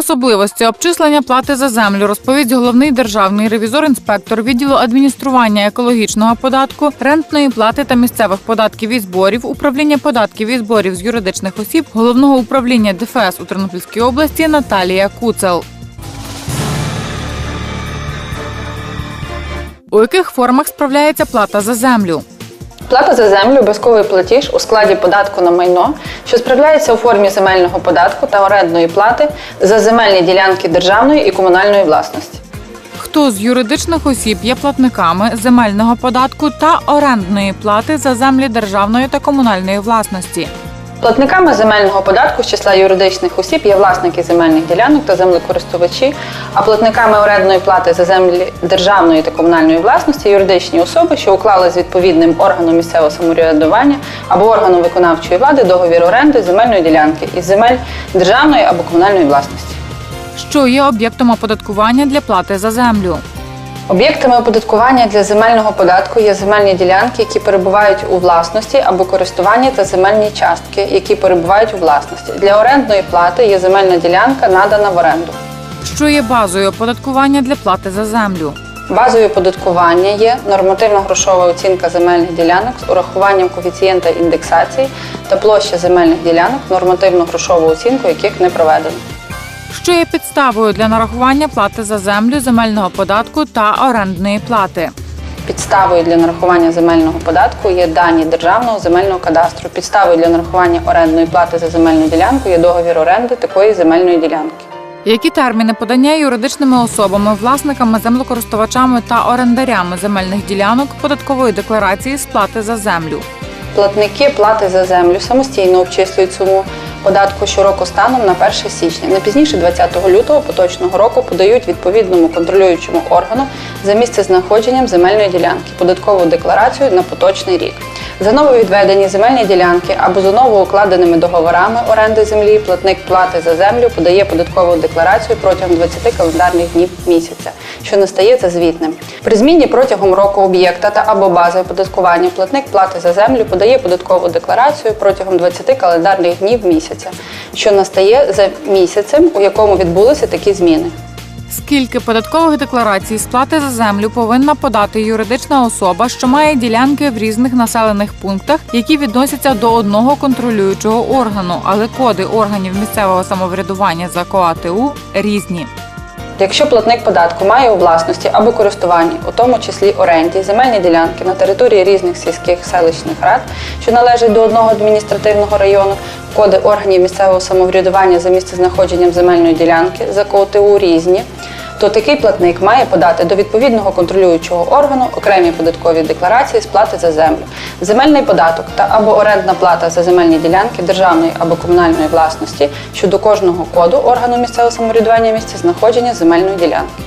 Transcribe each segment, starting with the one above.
особливості обчислення плати за землю розповість головний державний ревізор-інспектор відділу адміністрування екологічного податку, рентної плати та місцевих податків і зборів, управління податків і зборів з юридичних осіб, головного управління ДФС у Тернопільській області Наталія Куцел. У яких формах справляється плата за землю? Плата за землю обов'язковий платіж у складі податку на майно, що справляється у формі земельного податку та орендної плати за земельні ділянки державної і комунальної власності. Хто з юридичних осіб є платниками земельного податку та орендної плати за землі державної та комунальної власності? Платниками земельного податку з числа юридичних осіб є власники земельних ділянок та землекористувачі, а платниками орендної плати за землі державної та комунальної власності юридичні особи, що уклали з відповідним органом місцевого самоврядування або органом виконавчої влади договір оренди земельної ділянки із земель державної або комунальної власності. Що є об'єктом оподаткування для плати за землю? Об'єктами оподаткування для земельного податку є земельні ділянки, які перебувають у власності або користуванні та земельні частки, які перебувають у власності. Для орендної плати є земельна ділянка, надана в оренду. Що є базою оподаткування для плати за землю? Базою оподаткування є нормативна грошова оцінка земельних ділянок з урахуванням коефіцієнта індексації та площа земельних ділянок, нормативну грошову оцінку яких не проведено. Що є підставою для нарахування плати за землю, земельного податку та орендної плати? Підставою для нарахування земельного податку є дані державного земельного кадастру. Підставою для нарахування орендної плати за земельну ділянку є договір оренди такої земельної ділянки. Які терміни подання юридичними особами, власниками, землекористувачами та орендарями земельних ділянок податкової декларації сплати за землю? Платники плати за землю самостійно обчислюють суму податку щороку станом на 1 січня. Не пізніше 20 лютого поточного року подають відповідному контролюючому органу за місце знаходженням земельної ділянки податкову декларацію на поточний рік. За нововідведені земельні ділянки або за новоукладеними договорами оренди землі платник плати за землю подає податкову декларацію протягом 20 календарних днів місяця, що не стає за звітним. При зміні протягом року об'єкта та або бази оподаткування платник плати за землю подає податкову декларацію протягом 20 календарних днів місяця, що настає за місяцем, у якому відбулися такі зміни. Скільки податкових декларацій сплати за землю повинна подати юридична особа, що має ділянки в різних населених пунктах, які відносяться до одного контролюючого органу, але коди органів місцевого самоврядування за КОАТУ різні. Якщо платник податку має у власності або користуванні, у тому числі оренді, земельні ділянки на території різних сільських селищних рад, що належать до одного адміністративного району, коди органів місцевого самоврядування за місцезнаходженням земельної ділянки за КОТУ різні, то такий платник має подати до відповідного контролюючого органу окремі податкові декларації сплати за землю, земельний податок та або орендна плата за земельні ділянки державної або комунальної власності щодо кожного коду органу місцевого самоврядування місця знаходження земельної ділянки.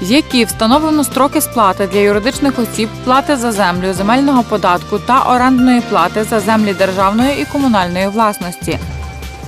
Які встановлено строки сплати для юридичних осіб, плати за землю, земельного податку та орендної плати за землі державної і комунальної власності?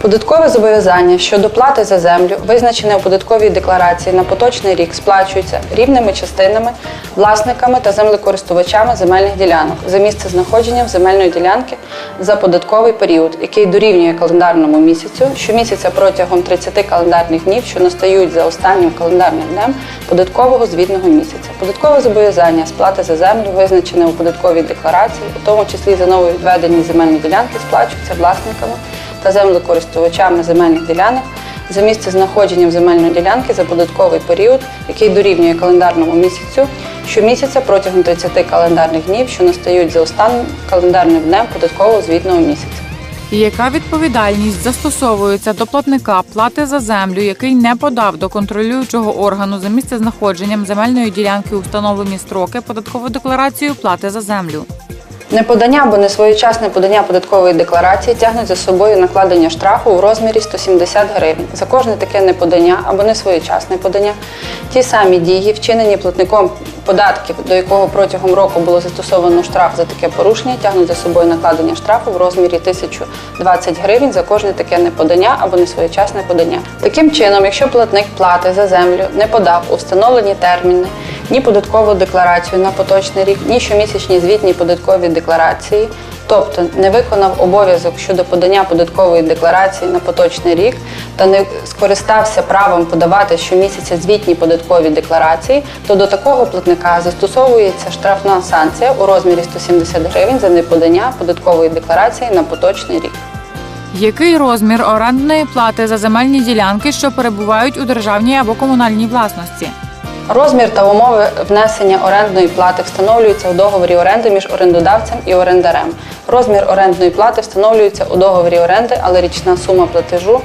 Податкове зобов'язання щодо плати за землю, визначене у податковій декларації на поточний рік, сплачується рівними частинами, власниками та землекористувачами земельних ділянок за місце знаходженням земельної ділянки за податковий період, який дорівнює календарному місяцю, щомісяця протягом 30 календарних днів, що настають за останнім календарним днем податкового звітного місяця. Податкове зобов'язання сплати за землю, визначене у податковій декларації, у тому числі за нововідведені земельні ділянки, сплачується власниками та землекористувачами земельних ділянок за місце знаходженням земельної ділянки за податковий період, який дорівнює календарному місяцю, щомісяця протягом 30 календарних днів, що настають за останнім календарним днем податкового звітного місяця. Яка відповідальність застосовується до платника плати за землю, який не подав до контролюючого органу за місцезнаходженням земельної ділянки у встановлені строки податкову декларацію плати за землю? Неподання або несвоєчасне подання податкової декларації тягнуть за собою накладення штрафу у розмірі 170 гривень. За кожне таке неподання або несвоєчасне подання ті самі дії, вчинені платником податків, до якого протягом року було застосовано штраф за таке порушення, тягнуть за собою накладення штрафу в розмірі 1020 гривень за кожне таке неподання або несвоєчасне подання. Таким чином, якщо платник плати за землю не подав у встановлені терміни ні податкову декларацію на поточний рік, ні щомісячні звітні податкові декларації тобто не виконав обов'язок щодо подання податкової декларації на поточний рік та не скористався правом подавати щомісяця звітні податкові декларації, то до такого платника застосовується штрафна санкція у розмірі 170 гривень за неподання податкової декларації на поточний рік. Який розмір орендної плати за земельні ділянки, що перебувають у державній або комунальній власності? Розмір та умови внесення орендної плати встановлюються у договорі оренди між орендодавцем і орендарем. Розмір орендної плати встановлюється у договорі оренди, але річна сума платежу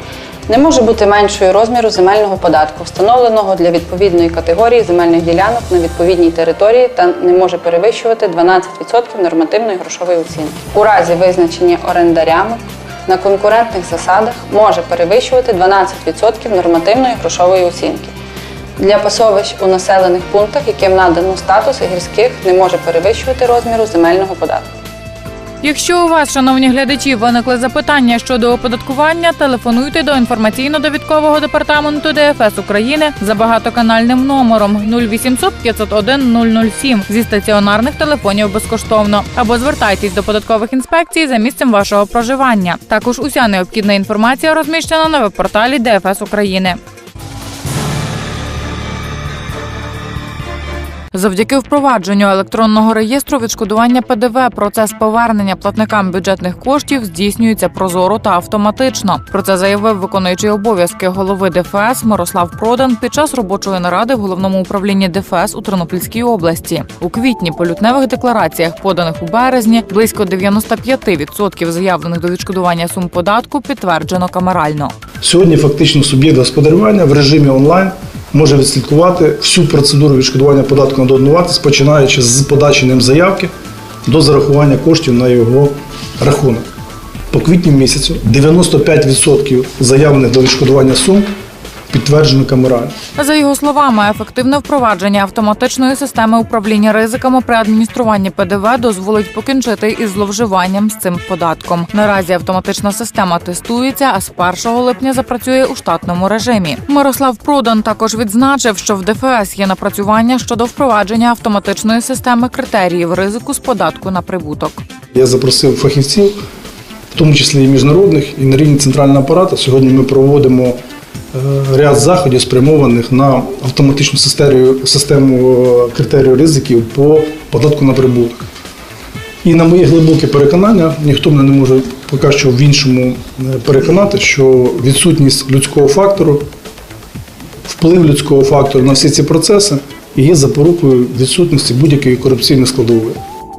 не може бути меншою розміру земельного податку, встановленого для відповідної категорії земельних ділянок на відповідній території та не може перевищувати 12% нормативної грошової оцінки. У разі визначення орендарями на конкурентних засадах може перевищувати 12% нормативної грошової оцінки. Для пасовищ у населених пунктах, яким надано статус гірських, не може перевищувати розміру земельного податку. Якщо у вас, шановні глядачі, виникли запитання щодо оподаткування, телефонуйте до інформаційно-довідкового департаменту ДФС України за багатоканальним номером 0800 501 007 зі стаціонарних телефонів безкоштовно або звертайтесь до податкових інспекцій за місцем вашого проживання. Також уся необхідна інформація розміщена на веб-порталі ДФС України. Завдяки впровадженню електронного реєстру відшкодування ПДВ процес повернення платникам бюджетних коштів здійснюється прозоро та автоматично. Про це заявив виконуючий обов'язки голови ДФС Мирослав Продан під час робочої наради в головному управлінні ДФС у Тернопільській області. У квітні по лютневих деклараціях, поданих у березні, близько 95% заявлених до відшкодування сум податку підтверджено камерально. Сьогодні фактично суб'єкт господарювання в режимі онлайн може відслідкувати всю процедуру відшкодування податку на додану вартість, починаючи з подачі ним заявки до зарахування коштів на його рахунок. По квітню місяцю 95% заявлених до відшкодування сум підтверджено камерально. За його словами, ефективне впровадження автоматичної системи управління ризиками при адмініструванні ПДВ дозволить покінчити із зловживанням з цим податком. Наразі автоматична система тестується, а з 1 липня запрацює у штатному режимі. Мирослав Продан також відзначив, що в ДФС є напрацювання щодо впровадження автоматичної системи критеріїв ризику з податку на прибуток. Я запросив фахівців, в тому числі і міжнародних, і на рівні центрального апарату. Сьогодні ми проводимо ряд заходів, спрямованих на автоматичну систему, е, критерію ризиків по податку на прибуток. І на моє глибоке переконання, ніхто мене не може поки що в іншому е, переконати, що відсутність людського фактору, вплив людського фактору на всі ці процеси є запорукою відсутності будь-якої корупційної складової.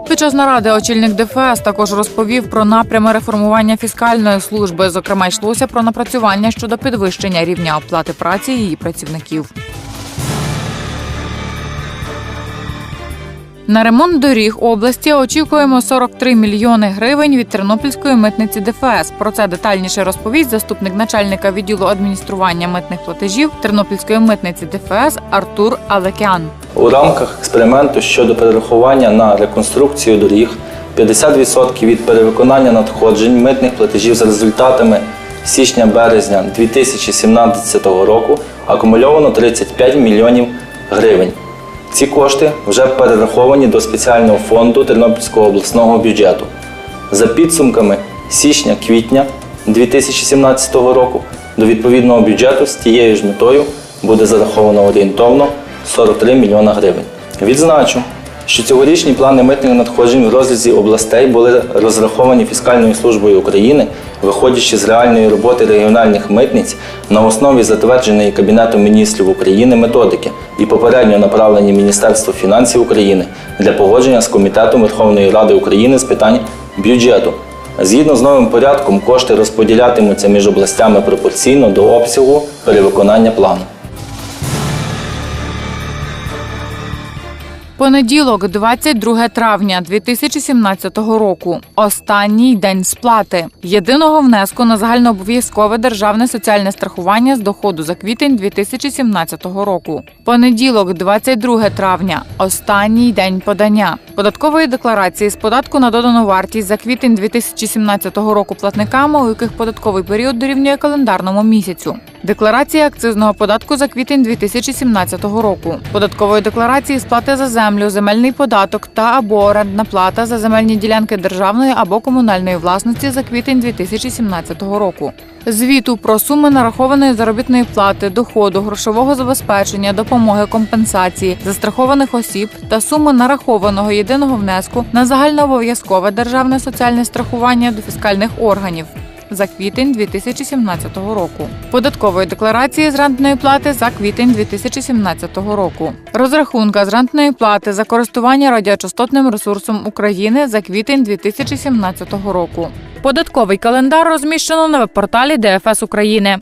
Під час наради очільник ДФС також розповів про напрями реформування фіскальної служби. Зокрема, йшлося про напрацювання щодо підвищення рівня оплати праці її працівників. На ремонт доріг області очікуємо 43 мільйони гривень від Тернопільської митниці ДФС. Про це детальніше розповість заступник начальника відділу адміністрування митних платежів Тернопільської митниці ДФС Артур Алекян. У рамках експерименту щодо перерахування на реконструкцію доріг 50% від перевиконання надходжень митних платежів за результатами січня-березня 2017 року акумульовано 35 мільйонів гривень. Ці кошти вже перераховані до спеціального фонду Тернопільського обласного бюджету. За підсумками січня-квітня 2017 року до відповідного бюджету з тією ж метою буде зараховано орієнтовно 43 мільйона гривень. Відзначу, що цьогорічні плани митних надходжень в розрізі областей були розраховані фіскальною службою України, виходячи з реальної роботи регіональних митниць на основі затвердженої Кабінетом міністрів України методики і попередньо направлені Міністерству фінансів України для погодження з Комітетом Верховної Ради України з питань бюджету. Згідно з новим порядком, кошти розподілятимуться між областями пропорційно до обсягу перевиконання плану. Понеділок, 22 травня 2017 року. Останній день сплати єдиного внеску на загальнообов'язкове державне соціальне страхування з доходу за квітень 2017 року. Понеділок, 22 травня. Останній день подання. податкової декларації з податку на додану вартість за квітень 2017 року платниками, у яких податковий період дорівнює календарному місяцю. Декларація акцизного податку за квітень 2017 року. Податкової декларації сплати за землю, земельний податок та або орендна плата за земельні ділянки державної або комунальної власності за квітень 2017 року. Звіту про суми нарахованої заробітної плати, доходу, грошового забезпечення, допомоги, компенсації, застрахованих осіб та суми нарахованого єдиного внеску на загальнообов'язкове державне соціальне страхування до фіскальних органів. За квітень 2017 року, податкової декларації з рентної плати за квітень 2017 року, розрахунка з рентної плати за користування радіочастотним ресурсом України за квітень 2017 року. Податковий календар розміщено на веб-порталі ДФС України.